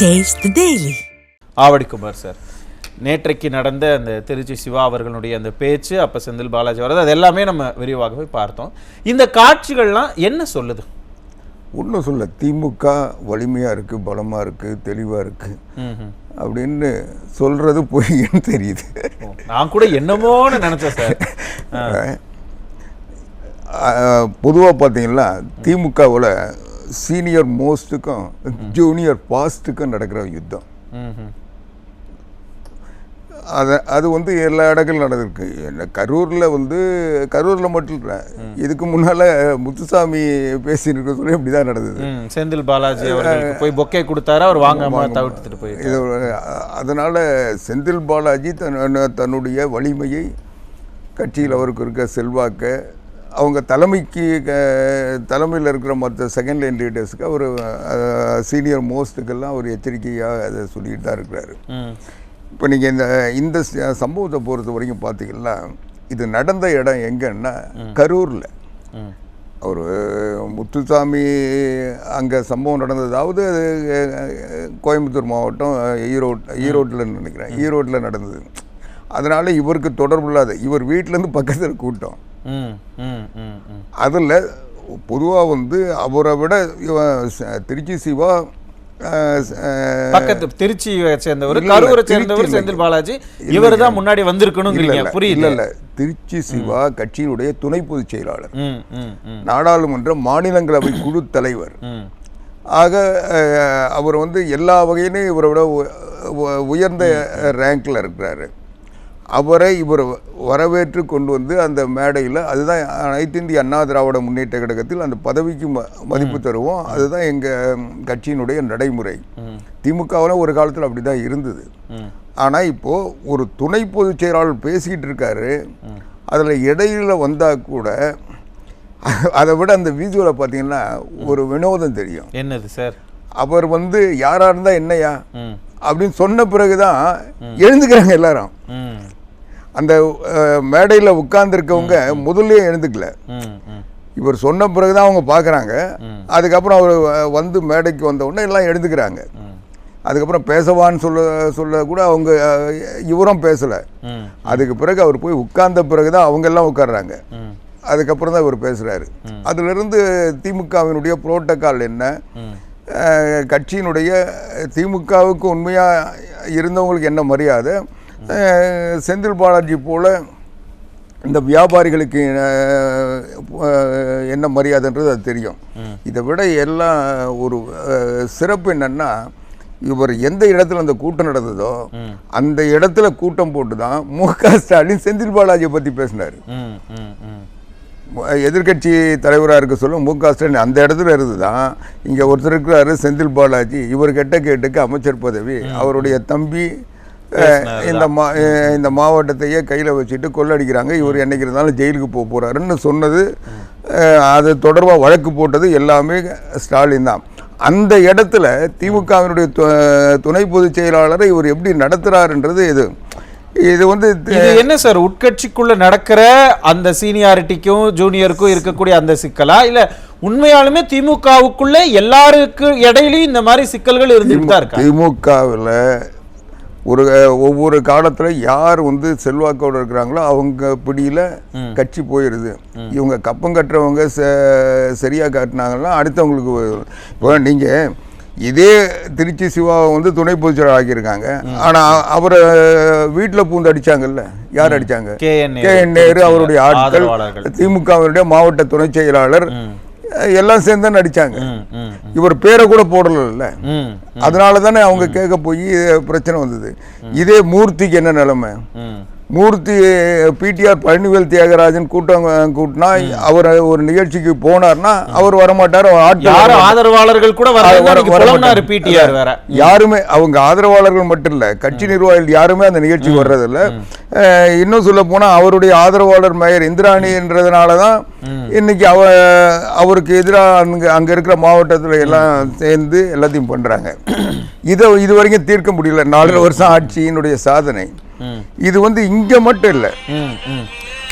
The Daily. Avadi Kumar sir. நேற்றைக்கு நடந்த அந்த திருச்சி சிவா அவர்களுடைய அந்த பேச்சு அப்போ செந்தில் பாலாஜி வரது அது எல்லாமே நம்ம விரிவாகவே பார்த்தோம். இந்த காட்சிகள்லாம் என்ன சொல்லுது? ஒன்றும் சொல்ல திமுக வலிமையாக இருக்குது பலமாக இருக்குது தெளிவாக இருக்குது. அப்படின்னு சொல்கிறது பொய்ன்னு தெரியுது. நான் கூட என்னமோன்னு நினைச்சேன் சார். பொதுவாக பார்த்தீங்கன்னா திமுகவில் சீனியர் மோஸ்ட்டுக்கும் ஜூனியர் பாஸ்ட்டுக்கும் நடக்கிற யுத்தம். அதை அது வந்து எல்லா இடங்களும் நடந்திருக்கு. என்ன கரூரில் வந்து கரூரில் மட்டும் இல்லை. இதுக்கு முன்னால் முத்துசாமி பேசியிருக்க சொல்லி இப்படி தான் நடந்தது செந்தில் பாலாஜி அவர்களுக்கு போய் பொக்கே கொடுத்தாரு அவர் வாங்காம தவிர்த்துட்டு போயிட்டு இது அதனால் செந்தில் பாலாஜி தன் தன்னுடைய வலிமையை கட்சியில் அவருக்கு இருக்க செல்வாக்க அவங்க தலைமைக்கு தலைமையில் இருக்கிற மற்ற செகண்ட் லைன் லீடர்ஸுக்கு அவர் சீனியர் மோஸ்ட்டுக்கெல்லாம் அவர் எச்சரிக்கையாக அதை சொல்லிட்டு தான் இருக்கிறாரு. இப்போ நீங்கள் இந்த இந்த சம்பவத்தை பொறுத்த வரைக்கும் பார்த்தீங்கன்னா இது நடந்த இடம் எங்கன்னா கரூரில். அவர் முத்துசாமி அங்கே சம்பவம் நடந்ததாவது கோயம்புத்தூர் மாவட்டம் ஈரோடு ஈரோட்டில் நினைக்கிறேன். ஈரோட்டில் நடந்தது. அதனால் இவருக்கு தொடர்பு இல்லாத இவர் வீட்டிலேருந்து பக்கத்தில் கூட்டம். அதில் பொதுவாக வந்து அவரை விட திருச்சி சிவா பக்கத்து திருச்சியை சேர்ந்தவர் கரூரை சேர்ந்தவர். செந்தில் பாலாஜி. இவர் தான். முன்னாடி வந்திருக்கணுங்கிறீங்க. இல்ல, இல்ல. திருச்சி சிவா கட்சியினுடைய துணை பொதுச் செயலாளர். நாடாளுமன்ற மாநிலங்களவை குழு தலைவர். ஆக அவர் வந்து எல்லா வகையிலும் இவரை விட உயர்ந்த ரேங்க்ல இருக்கிறாரு. அவரை இவர் வரவேற்று கொண்டு வந்து அந்த மேடையில் அதுதான் அனைத்து இந்திய அண்ணா திராவிட முன்னேற்ற கழகத்தில் அந்த பதவிக்கு ம மதிப்பு தருவோம். அதுதான் எங்கள் கட்சியினுடைய நடைமுறை. திமுகவில் ஒரு காலத்தில் அப்படி தான் இருந்தது. ஆனால் இப்போது ஒரு துணை பொதுச் செயலாளர் பேசிக்கிட்டு இருக்காரு. அதில் இடையில வந்தால் கூட அதை விட அந்த வீடியோவில் பார்த்தீங்கன்னா ஒரு வினோதம் தெரியும். என்னது சார்? அவர் வந்து யாராக இருந்தால் என்னையா அப்படின்னு சொன்ன பிறகு தான் எழுந்துக்கிறாங்க எல்லாரும். அந்த மேடையில் உட்கார்ந்துருக்கவங்க முதல்ல எழுந்துக்கல. இவர் சொன்ன பிறகு தான் அவங்க பார்க்குறாங்க அதுக்கப்புறம் அவர் வந்து மேடைக்கு வந்த உடனே எல்லாம் எழுந்துக்கிறாங்க. அதுக்கப்புறம் பேசவான்னு சொல்ல சொல்ல கூட அவங்க இவரும் பேசலை. அதுக்கு பிறகு அவர் போய் உட்கார்ந்த பிறகு தான் அவங்க எல்லாம் உட்கார்றாங்க. ம், அதுக்கப்புறம் தான் இவர் பேசுகிறாரு அதிலிருந்து திமுகவினுடைய புரோட்டோக்கால் என்ன? கட்சியினுடைய திமுகவுக்கு உண்மையாக இருந்தவங்களுக்கு என்ன மரியாதை? செந்தில் பாலாஜி போல இந்த வியாபாரிகளுக்கு என்ன மரியாதைன்றது அது தெரியும். இதை விட எல்லாம் ஒரு சிறப்பு என்னன்னா இவர் எந்த இடத்துல அந்த கூட்டம் நடந்ததோ அந்த இடத்துல கூட்டம் போட்டு தான் மு க ஸ்டாலின் செந்தில் பாலாஜியை பற்றி பேசினார். எதிர்கட்சி தலைவராக இருக்க சொல்ல மு க ஸ்டாலின் அந்த இடத்துல இருந்து தான் இங்கே ஒருத்தர் இருக்கிறாரு செந்தில் பாலாஜி இவர் கெட்ட கேட்டுக்கு அமைச்சர் பதவி அவருடைய தம்பி இந்த மா இந்த மாவட்டத்தையே கையில் வச்சுட்டு கொள்ளடிக்கிறாங்க. இவர் என்னைக்கு இருந்தாலும் ஜெயிலுக்கு போக போகிறாருன்னு சொன்னது அது தொடர்பாக வழக்கு போட்டது எல்லாமே ஸ்டாலின் தான். அந்த இடத்துல திமுகவினுடைய துணை பொதுச் செயலாளரை இவர் எப்படி நடத்துகிறாருன்றது இது. இது வந்து இது என்ன சார் உட்கட்சிக்குள்ள நடக்கிற அந்த சீனியாரிட்டிக்கும் ஜூனியருக்கும் இருக்கக்கூடிய அந்த சிக்கலா? இல்ல உண்மையாலுமே திமுகவுக்குள்ள எல்லாருக்கு இடையிலயும் இந்த மாதிரி சிக்கல்கள் இருந்துட்டு தான் இருக்கா? திமுகவில் ஒரு ஒவ்வொரு காலத்தில் யார் வந்து செல்வாக்கோடு இருக்கிறாங்களோ அவங்க பிடியில் கட்சி போயிடுது இவங்க கப்பம் கட்டுறவங்க ச சரியாக காட்டினாங்கன்னா அடுத்தவங்களுக்கு. இப்போ நீங்கள் இதே திருச்சி சிவாவை வந்து துணை பொதுச்செயலாளர் ஆக்கியிருக்காங்க. ஆனால் அவரை வீட்டில் பூந்து அடிச்சாங்கல்ல? யார் நேரு, கே என் நேரு அவருடைய ஆட்கள். திமுகவினுடைய மாவட்ட துணை செயலாளர் எல்லாம் சேர்ந்து தான் ம், இவர் பேரை கூட போடல அதனால தானே அவங்க கேட்க போய் பிரச்சனை வந்தது. இதே மூர்த்திக்கு என்ன நிலைமை. மூர்த்தி பிடிஆர் பழனிவேல் தியாகராஜன் கூட்டம் கூட்டினா அவர் ஒரு நிகழ்ச்சிக்கு போனார்னா அவர் வரமாட்டார் யாரும். ஆதரவாளர்கள் கூட. பிடிஆர் வேற. யாருமே அவங்க ஆதரவாளர்கள் மட்டும் இல்ல கட்சி நிர்வாகிகள் யாருமே அந்த நிகழ்ச்சிக்கு வர்றதில்ல. இன்னும் சொல்ல போனா அவருடைய ஆதரவாளர் மேயர் இந்திராணின்றதுனால தான் இன்னைக்கு அவ அவருக்கு எதிராக அங்க அங்க இருக்கிற மாவட்டத்துல எல்லாம் சேர்ந்து எல்லாத்தையும் பண்றாங்க. இதை இது வரைக்கும் தீர்க்க முடியல. நாலரை வருஷம் ஆட்சியினுடைய சாதனை. இது வந்து இங்க மட்டும் இல்லை.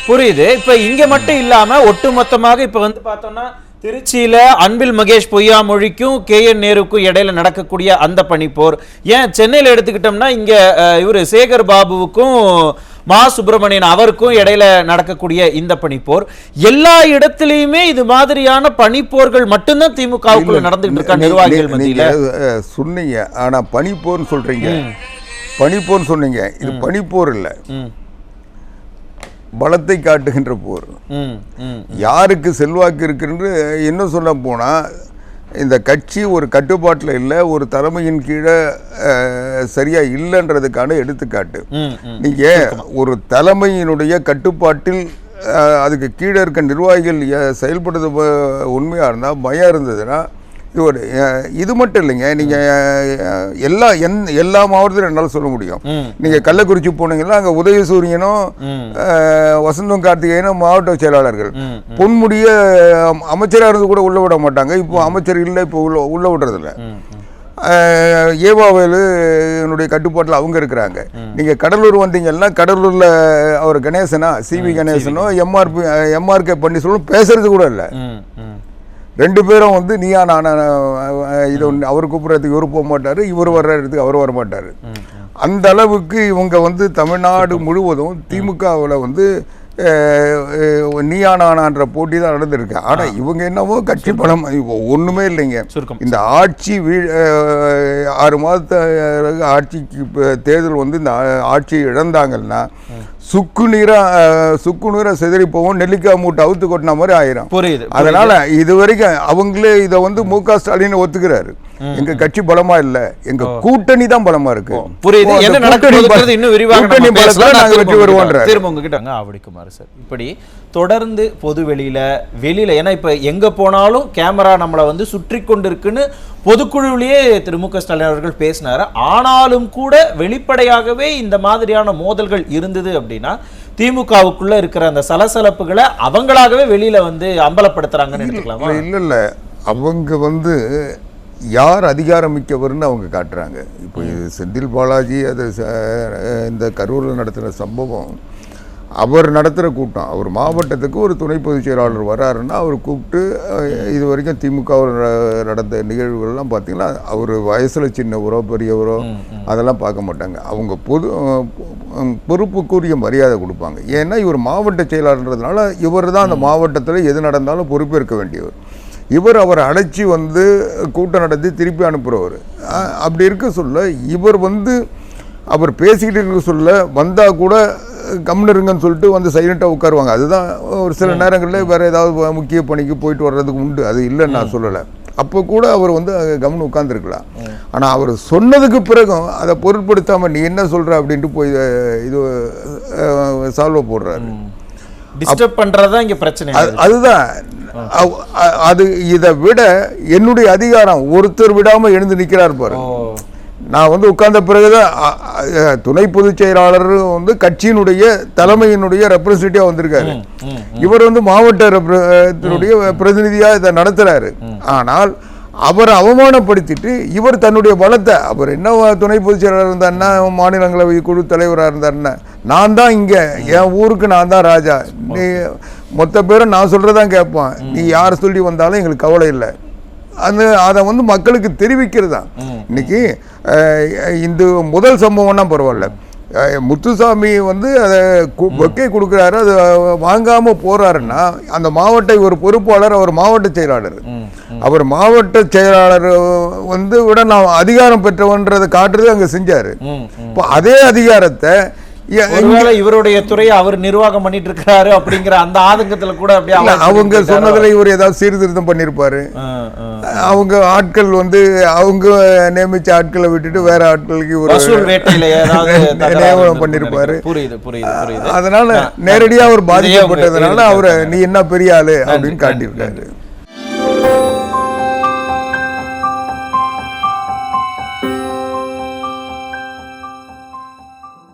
புரியுது. இப்ப இங்க மட்டும் இல்லாம ஒட்டுமொத்தமாக இப்ப வந்து பார்த்தோம்னா திருச்சியில அன்பில் மகேஷ் பொய்யாமொழிக்கும் கே என் நேருக்கும் இடையில நடக்கக்கூடிய அந்த பனிப்போர் ஏன் சென்னையில எடுத்துக்கிட்டோம்னா இங்க இவரு சேகர் பாபுவுக்கும் மா சுப்பிரமணியன் அவருக்கும் இடையில நடக்கக்கூடிய இந்த பனிப்போர் எல்லா இடத்துலயுமே இது மாதிரியான பனிப்போர்கள் மட்டும்தான் திமுகவுக்குள்ள நடந்துகிட்டு இருக்கா நிர்வாகிகள் மத்தியில. சொன்னீங்க. ஆனா பனிப்போர்னு சொல்றீங்க. பனிப்போர்னு சொன்னீங்க. இது பனிப்போர் இல்ல. பலத்தை காட்டுகின்ற போர். யாருக்கு செல்வாக்கு இருக்குன்னு இன்னும் சொல்ல போனா இந்த கட்சி ஒரு கட்டுப்பாட்டில் இல்லை ஒரு தலைமையின் கீழே அஹ், சரியா இல்லைன்றதுக்கான எடுத்துக்காட்டு. ம், ம். நீங்க ஒரு தலைமையினுடைய கட்டுப்பாட்டில் அதுக்கு கீழே இருக்க நிர்வாகிகள் செயல்படுறது ப- உண்மையா இருந்தா பயம் இருந்ததுன்னா அஹ், இது மட்டும் இல்லைங்க. நீங்க அஹ், எல்லா எந் எல்லா மாவட்டத்திலும் என்னால் சொல்ல முடியும். ம். நீங்க கள்ளக்குறிச்சி போனீங்கன்னா அங்க உதயசூரியனும் வசந்தம் கார்த்திகேயனும் மாவட்ட செயலாளர்கள். பொன்முடிய அஹ், அமைச்சரா இருந்து கூட உள்ள விட மாட்டாங்க. இப்போ அமைச்சர் இல்லை இப்போ உள்ள உள்ள விடுறதில்ல. ஏவாவேலு என்னுடைய கட்டுப்பாட்டில் அவங்க இருக்கிறாங்க. நீங்க கடலூர் வந்தீங்கன்னா கடலூர்ல அவர் கணேசனா சிவி கணேசனோ எம்ஆர்பி எம்ஆர்கே பன்னீர்செல்வம் பேசுறது கூட இல்லை. ரெண்டு பேரும் வந்து நீயா நானா இது ஒண்ணு, அவர் கூப்பிட்றதுக்கு இவர் போக மாட்டாரு இவர் வர்ற இடத்துக்கு அவர் வர மாட்டாரு. அந்த அளவுக்கு இவங்க வந்து தமிழ்நாடு முழுவதும் திமுகவில் வந்து நீயா நானான்ற போட்டி தான் நடந்திருக்கு. ஆனா இவங்க என்னவோ கட்சி இப்போ ஒண்ணுமே இல்லைங்க. இந்த ஆட்சி அஹ், ஆறு மாதத்து ஆட்சிக்கு தேர்தல் வந்து இந்த ஆ- ஆட்சியை இழந்தாங்கன்னா சுக்கு நீரா சுக்கு நீரா செதறி போவோம் நெல்லிக்காய் மூட்டை அவுத்து கொட்டின மாதிரி ஆயிரும். புரியுது அதனால இது வரைக்கும் அவங்களே இதை வந்து மு க ஸ்டாலின் ஒத்துக்கிறாரு. எங்க கட்சி பலமா இல்ல எங்க கூட்டணி தான் பலமா இருக்கு. புரியுது. என்ன நடக்க கூட்டணி போகுதுங்கிறது பல- இன்னும் விரிவாக நாங்க வெற்றி வருவோன்றாரு திரும்ப உங்ககிட்ட ஆவடிக்குமாறு சார். இப்படி தொடர்ந்து பொது வெளியில வெளியில ஏன்னா இப்ப எங்க போனாலும் கேமரா நம்மளை வந்து சுற்றி கொண்டிருக்குன்னு பொதுக்குழுவிலேயே திரு மு க ஸ்டாலின் அவர்கள் பேசினாரு. ஆனாலும் கூட வெளிப்படையாகவே இந்த மாதிரியான மோதல்கள் இருந்தது அப்படின்னா திமுகவுக்குள்ள இருக்கிற அந்த சலசலப்புகளை அவங்களாகவே வெளியில வந்து அம்பலப்படுத்துறாங்கன்னு எடுத்துக்கலாமா? இல்ல இல்ல அவங்க வந்து யார் அதிகாரம் மிக்கவர்னு அவங்க காட்டுறாங்க. இப்போ செந்தில் பாலாஜி அது இந்த கரூரில் நடத்துகிற சம்பவம். அவர் நடத்துகிற கூட்டம் அவர் மாவட்டத்துக்கு ஒரு துணை பொதுச் செயலாளர் வராருன்னா அவர் கூப்பிட்டு இது வரைக்கும் திமுகவில் நடந்த நிகழ்வுகள்லாம் பார்த்தீங்கன்னா அவர் வயசில் சின்னவரோ பெரியவரோ அதெல்லாம் பார்க்க மாட்டாங்க. அவங்க பொது பொறுப்புக்குரிய மரியாதை கொடுப்பாங்க. ஏன்னா இவர் மாவட்ட செயலாளர்ன்றதுனால இவர் தான் அந்த மாவட்டத்தில் எது நடந்தாலும் பொறுப்பேற்க வேண்டியவர். இவர் அவரை அழைச்சி வந்து கூட்டம் நடத்தி திருப்பி அனுப்புகிறவர் அப்படி இருக்க சொல்ல இவர் வந்து அவர் பேசிக்கிட்டு இருக்க சொல்ல வந்தால் கூட கம்னு இருங்கன்னு சொல்லிட்டு வந்து சைலண்ட்டாக உட்காருவாங்க. அதுதான் ஒரு சில நேரங்களில் வேறு ஏதாவது முக்கிய பணிக்கு போயிட்டு வர்றதுக்கு உண்டு. அது இல்லைன்னு நான் சொல்லலை. அப்போ கூட அவர் வந்து கம்னு உட்காந்துருக்கலாம் ஆனால் அவர் சொன்னதுக்கு பிறகும் அதை பொருட்படுத்தாமல் நீ என்ன சொல்கிற அப்படின்ட்டு போய் இது சால்வ் போடுறாரு. டிஸ்டர்ப் பண்றதுதான் இங்க பிரச்சனை. அது- அதுதான். அது இதை விட என்னுடைய அதிகாரம் ஒருத்தர் விடாம எழுந்து நிக்கிறார் பாரு நான் வந்து உட்கார்ந்த பிறகுதான் துணை பொதுச் செயலாளர் வந்து கட்சியினுடைய தலைமையினுடைய ரெப்ரசன்டேட்டிவா வந்திருக்காரு. இவர் வந்து மாவட்ட பிரதிநிதியா இதை நடத்துறாரு. ஆனால் அவரை அவமானப்படுத்திட்டு இவர் தன்னுடைய பலத்தை அவர் என்ன துணை பொதுச் செயலாளர் இருந்தாருன்னா மாநிலங்களவை குழு தலைவராக இருந்தாருன்னா நான் தான் இங்க என் ஊருக்கு நான் தான் ராஜா. நீ மொத்த பேரும் நான் சொல்றதான் கேட்பான். நீ யார் சொல்லி வந்தாலும் எங்களுக்கு கவலை இல்லை. அந்த அதை வந்து மக்களுக்கு தெரிவிக்கிறது தான் இன்னைக்கு இந்த முதல் சம்பவம்னா பரவாயில்ல. முத்துசாமி வந்து அதை பொக்கே கொடுக்குறாரு அது வாங்காம போறாருன்னா அந்த மாவட்ட ஒரு பொறுப்பாளர் அவர் மாவட்ட செயலாளர். அவர் மாவட்ட செயலாளர் வந்து விட நான் அதிகாரம் பெற்றவன்றதை காட்டுறது அங்க செஞ்சாரு. இப்போ அதே அதிகாரத்தை ஒருவேளை இவருடைய துறையை அவர் நிர்வாகம் பண்ணிட்டு இருக்காரு அப்படிங்கிற அந்த ஆதங்கத்துல கூட அப்படியே அவங்க சொன்னதுல இவர் ஏதாவது சீர்திருத்தம் ஆ. அவங்க ஆட்கள் வந்து அவங்க நியமிச்ச ஆட்களை விட்டுட்டு வேற ஆட்களுக்கு இவர் நியமனம். புரியுது புரியுது புரியுது. அதனால நேரடியா அவர் பாதிக்கப்பட்டதுனால. அவரை நீ என்ன பெரிய ஆளு? அப்படின்னு காட்டியிருக்காரு